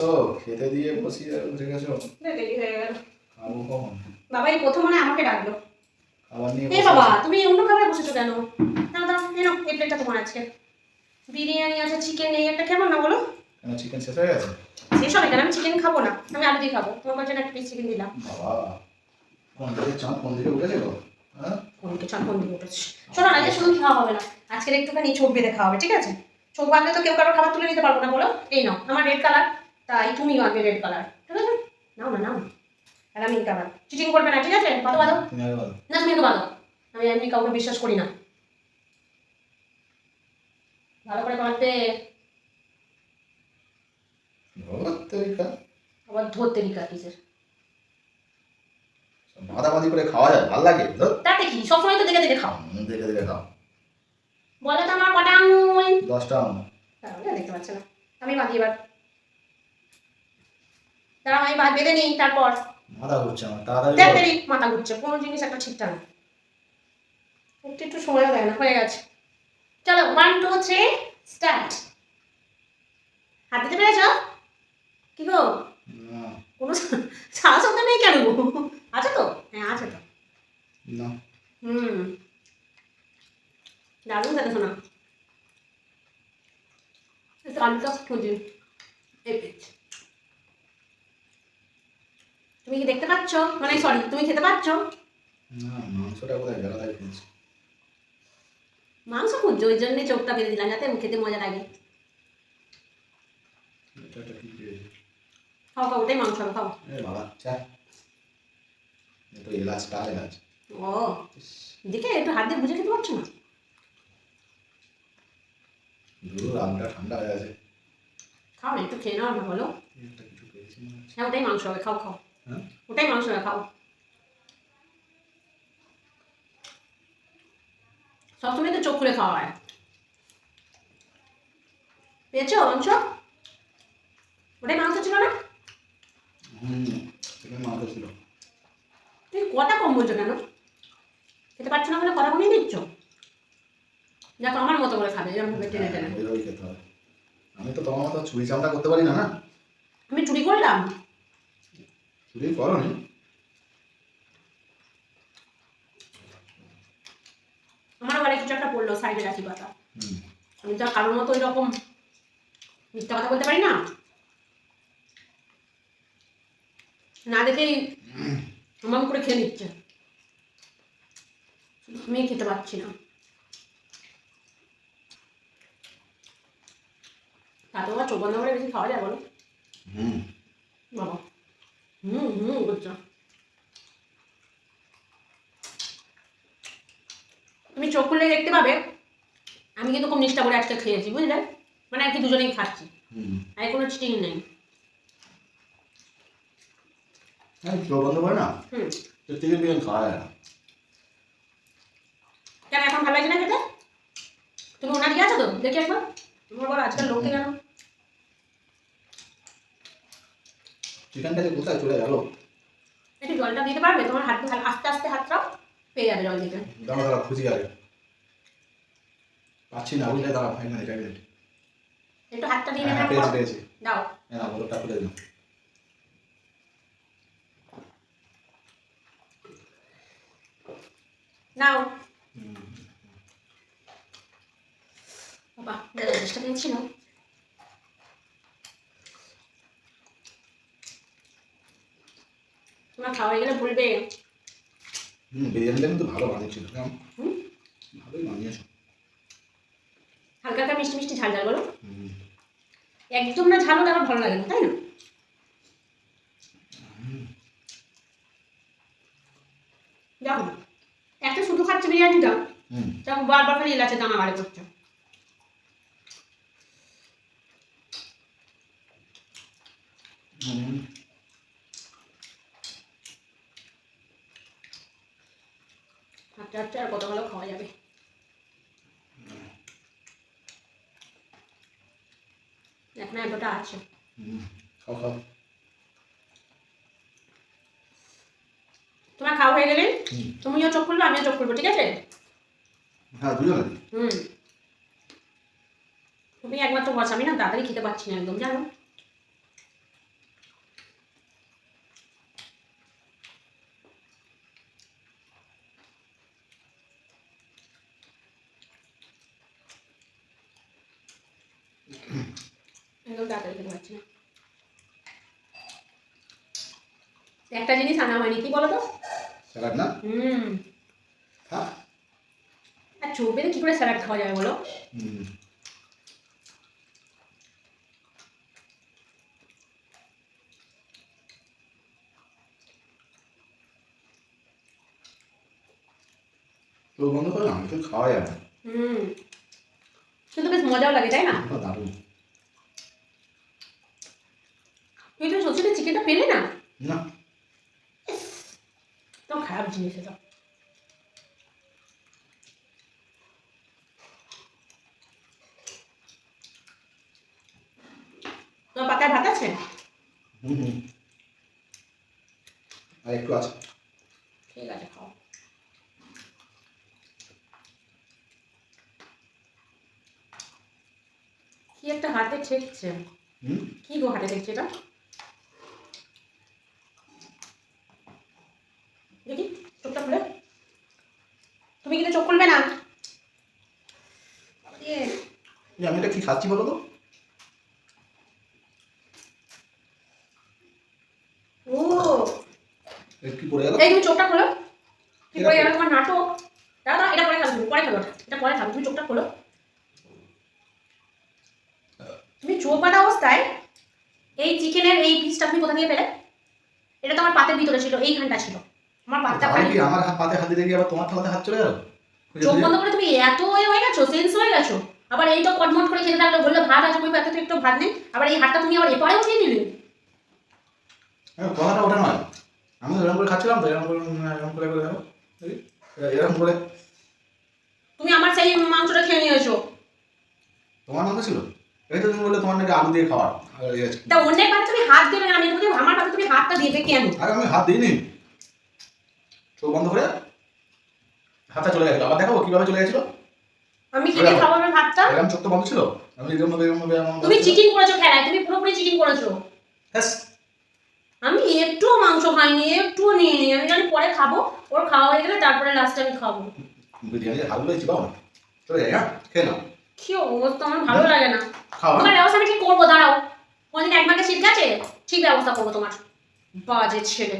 তো খেতে দিয়ে বসিয়ে উঠে গেছো দেরি হয়ে গেল। খাব কখন? বাবা এই প্রথম মনে আমাকে ডাকলো। খাবার নিয়ে এ বাবা তুমি অন্য খাবারে বসেছো কেন? দাও দাও এই নাও এই প্লেটটা তোমার আজকে। বিরিয়ানি আছে চিকেন নেই একটা কেমন না বলো? কেন চিকেন শেষ হয়ে গেছে? শেষ হবে কেন? আমি চিকেন খাব না। আমি আলু দিয়ে খাব। তোমার জন্য একটা পিস চিকেন দিলাম। বাবা কোন দিকে চাঁদ কোন দিকে উঠেছিল? হ্যাঁ? কোনকে চান কোন দিকে উঠেছে। শোনো না যে শুধু খাওয়া হবে না। আজকের একটুখানি চোখ বেঁধে খাওয়া হবে ঠিক আছে? চোখ বাঁধলে তো কেউ কারও খাবার তুলে নিতে পারব না বলো? এই নাও আমার রেড কালার তাই তুমি আনবে রেড কালার ঠিক আছে? নাও না নাও। আর আমি কালার চিটিং করবে না ঠিক আছে? আগে বলো না তুমি একটু আমি এমনি কাউকে বিশ্বাস করি না। ভালো করে বাঁধবে। আবার কিসের করে খাওয়া যায় ভালো লাগে তাতে কি সবসময় তো দেখে দেখে খাও। দেখে দেখে খাও। বলো তো আমার কটা আঙুল? দশটা আনো দেখতে পাচ্ছে না। আমি বাঁধি এবার। দাঁড়াও আমি বাদ বেঁধে নিই তারপর? মাথা ঘুরছে আমার তাড়াতাড়ি মাথা ঘুরছে কোনো জিনিস একটা ঠিকঠাক না। একটু একটু সময়ও দেয় না হয়ে গেছে। চলো ওয়ান টু থ্রি স্টার্ট হাত দিতে পেরেছ? কি গো? কোনো সারা শব্দ নেই কেন আছে তো? হ্যাঁ আছে তো। হুম। দারুণ দেখো শোনা। আলুটা খুঁজি এই পেয়েছি। তুমি কি দেখতে পাচ্ছ? মানে সরি তুমি খেতে পাচ্ছ? না মাংসটা কোথায় গেল তাই মাংস খুঁজছো? ওই জন্যই চোখটা বেঁধে দিলাম যাতে খেতে মজা লাগে। খাও খাও ওটাই মাংস খাও। বাবা চা একটু এলাচ কাল এলাচ। ও দেখে একটু হাত দিয়ে বুঝে খেতে পারছ না? ধুর আমটা ঠান্ডা হয়ে গেছে। খাও না একটু খেয়ে নাও না হচ্ছে। হ্যাঁ ওটাই মাংস হবে খাও খাও। ওটাই মাংস হবে খাও। সবসময় তো চোখ খুলে খাওয়া হয়। পেয়েছ মাংস? ওটাই মাংস ছিল না? মাংস ছিল। তুমি কটা কম বলছো কেন? খেতে পারছ না বলে কথা কমিয়ে দিচ্ছ? দেখো আমার মতো করে খাবে এরকম ভাবে টেনে টেনে। খেতে হবে আমি তো তোমার মতো চুরি চামড়া করতে পারি না না? আমি চুরি করলাম। চুরি করো নি আমার ঘরে কিছু একটা পড়ল সাইডে গাছি কথা আমি তো কারোর মতো ওই রকম মিথ্যা কথা বলতে পারি না। না দেখেই আমার করে খেয়ে নিচ্ছে। আমি খেতে পারছি না। তাতেও আর চোখ বন্ধ করে বেশি খাওয়া যায় বলো? বাবা। হুম হুম করছ তুমি চোখ খুলে দেখতে পাবে আমি কিন্তু খুব নিষ্ঠা করে আজকে খেয়েছি বুঝলে? মানে আর কি দুজনেই খাচ্ছি। আর কোনো চিটিং নেই। হ্যাঁ চোখ বন্ধ করে না? চিকেন টিকেন খাওয়া যায় না। কেন এখন ভালো লাগছে না খেতে? তুমি ওনা দিয়ে আছো তো? দেখি একবার। তোমার বলো আজকাল লোক কেন? চিকেনটা যে কোথায় চলে গেল? একটু জলটা দিতে পারবে? তোমার হাত আস্তে আস্তে হাতটাও পেয়ে যাবে জল দিতে। দাঁড়া দাঁড়া খুঁজি আগে। পাচ্ছি না বুঝলে দাঁড়া ফাইভ মিনিট এক মিনিট একটু হাতটা দিয়ে হ্যাঁ নেবে পেয়েছি পেয়েছি। দাও। হ্যাঁ বোতলটা খুলে দিলাম নাও। বাবা দাদা চেষ্টা দিয়েছিল তোমার খাওয়া গেলে বলবে হুম বিরিয়ানিটা কিন্তু ভালো বানিয়েছিল কেমন? ভালোই বানিয়েছো। হালকা হালকা মিষ্টি মিষ্টি ঝাল ঝাল বলো। একদম না ঝাল হলে আমার ভালো লাগে না তাই না? দেখো একটা শুধু খাচ্ছে বিরিয়ানিটা তখন বারবার খালি এলাচে দানা বাড়ি করছে। হুম। হাঁটতে আর কত ভালো খাওয়া যাবে? এখন এতটা আছে। তোমার খাওয়া হয়ে গেলে? তুমিও চোখ খুলবে আমিও চোখ খুলবো ঠিক আছে? হ্যাঁ হুম। তুমি একমাত্র বস আমি না তাড়াতাড়ি খেতে পাচ্ছি না একদম জানো? তাড়াতাড়ি খেতে পারছি না। একটা জিনিস আনা হয়নি কি বলো তো? স্যালাড না? হুম। আর কি করে স্যালাড খাওয়া যাবে বলো? তো বন্ধ করে আমি তো খাওয়া যাবে। হুম। কিন্তু বেশ মজাও লাগে তাই না? দারুণ। তুই তো সত্যি চিকেনটা পেলে না? না। তো খারাপ জিনিস এটা। পাতায় ভাত আছে? হুম হুম। আর একটু আছে। ঠিক আছে খাও। কি একটা হাতে ঠেকছে। কি গো হাতে ঠেকছে এটা দেখি চোখটা খুলে তুমি কিন্তু চোখ খুলবে না। আমি এটা কি খাচ্ছি বলো তো? ও। কি পড়ে গেল? এই তুমি চোখটা খোলো। কি ঠিক গেল তোমার নাটক? দাদা এটা পরে খাবে পরে খাবে এটা পরে খাবে তুমি চোখটা খোলো। তুমি চোখ বাঁধা অবস্থায় এই চিকেনের এই পিসটা তুমি কোথা থেকে পেলে? এটা তো আমার পাতের ভিতরে ছিল এইখানটা ছিল। আমার কি আমার হাত পাতে হাত দিতে গিয়ে আবার তোমার থালাতে হাত চলে গেল? চোখ বন্ধ করে তুমি এত হয়ে গেছো সেন্স হয়ে গেছো। আবার এই তো কটমট করে খেতে থাকলে বললে ভাত আছে ওই পাতে তো একটু ভাত নেই? আবার এই হাতটা তুমি আবার এপারে উঠিয়ে নিলে। হ্যাঁ, কথাটা ওটা নয়। আমি এরকম করে খাচ্ছিলাম তো এরকম করে এরকম করে করে দেখো দেখি, এ- এরকম করে। তুমি আমার সেই মাংসটা খেয়ে নিয়েছো। তোমার মতো ছিল? এই তো তুমি বললে তোমার নাকি আলু দিয়ে খাওয়ার। আর তা অন্যের পাতে তুমি হাত দেবে না আমি আমার পাতে তুমি হাতটা দেবে কেন? আরে আমি হাত দিইনি। চোখ বন্ধ করে হাতটা চলে গেছিল। আবার দেখাবো কীভাবে চলে গেছিল? আমি খেতে খাব আমার ভাতটা এরকম চোখ তো বন্ধ ছিল? আমি এরকম ভাবে এরকম ভাবে তুমি চিকেন করেছ খেলায়। তুমি পুরোপুরি চিকেন করেছ। ব্যাস, আমি একটুও মাংস খাইনি একটুও নিয়ে নি আমি জানি পরে খাব ওর খাওয়া হয়ে গেলে তারপরে লাস্টে আমি খাব। বিরিয়ানির হালগুলো চিবাও না চলে যাই হ্যাঁ? খেয়ে নাও। কি অবস্থা? আমার ভালো লাগে না। তোমার ব্যবস্থা আমি ঠিক করব দাঁড়াও। কোনদিন এক মাকে শীত গেছে ঠিক ব্যবস্থা করব তোমার। বাজে ছেলে।